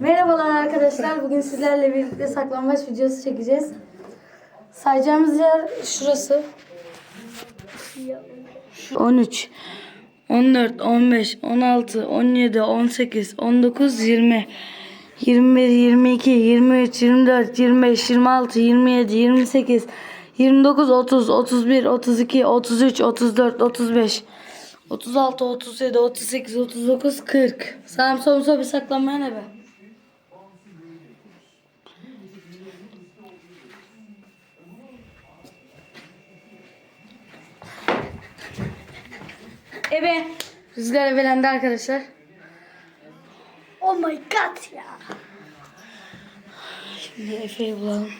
Merhabalar arkadaşlar. Bugün sizlerle birlikte saklambaç videosu çekeceğiz. Sayacağımız yer şurası. 13 14 15 16 17 18 19 20 21 22 23 24 25 26 27 28 29 30 31 32 33 34 35 36 37 38 39 40 Sağım solum sol bir saklanmaya ne be? Ebe. Rüzgar ebelendi arkadaşlar. Oh my god ya. Şimdi Efe'yi bulalım.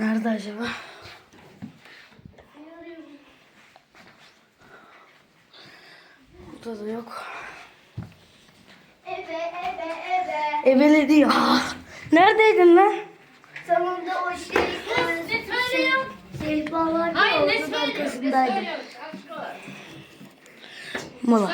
Nerede acaba? Burada da yok. Ebe ebe ebe. Ebeledi ya. Neredeydin lan? Sonunda o şey. Ne söylüyor? Sehpa var Hayır ne onun söylüyor? Ne arkasındaydım. söylüyor? Aşk. Mola.